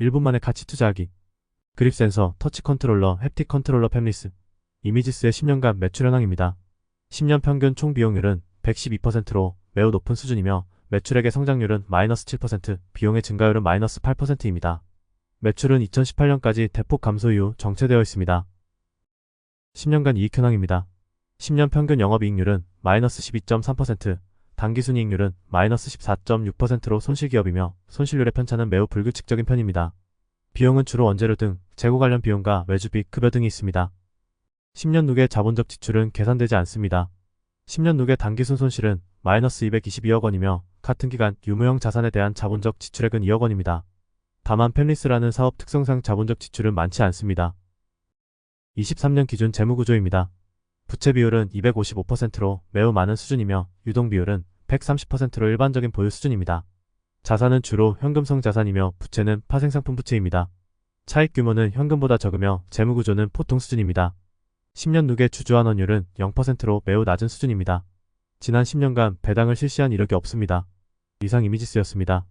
1분 만에 가치 투자하기. 그립 센서, 터치 컨트롤러, 햅틱 컨트롤러 팸리스. 이미지스의 10년간 매출 현황입니다. 10년 평균 총 비용률은 112%로 매우 높은 수준이며 매출액의 성장률은 마이너스 7%, 비용의 증가율은 마이너스 8%입니다. 매출은 2018년까지 대폭 감소 이후 정체되어 있습니다. 10년간 이익 현황입니다. 10년 평균 영업이익률은 마이너스 12.3%, 당기순이익률은 마이너스 14.6%로 손실기업이며 손실률의 편차는 매우 불규칙적인 편입니다. 비용은 주로 원재료 등 재고 관련 비용과 외주비, 급여 등이 있습니다. 10년 누계 자본적 지출은 계산되지 않습니다. 10년 누계 단기순 손실은 마이너스 222억 원이며 같은 기간 유무형 자산에 대한 자본적 지출액은 2억 원입니다. 다만 펜리스라는 사업 특성상 자본적 지출은 많지 않습니다. 23년 기준 재무구조입니다. 부채 비율은 255%로 매우 많은 수준이며 유동 비율은 130%로 일반적인 보유 수준입니다. 자산은 주로 현금성 자산이며 부채는 파생상품 부채입니다. 차익 규모는 현금보다 적으며 재무구조는 보통 수준입니다. 10년 누계 주주환원율은 0%로 매우 낮은 수준입니다. 지난 10년간 배당을 실시한 이력이 없습니다. 이상 이미지스였습니다.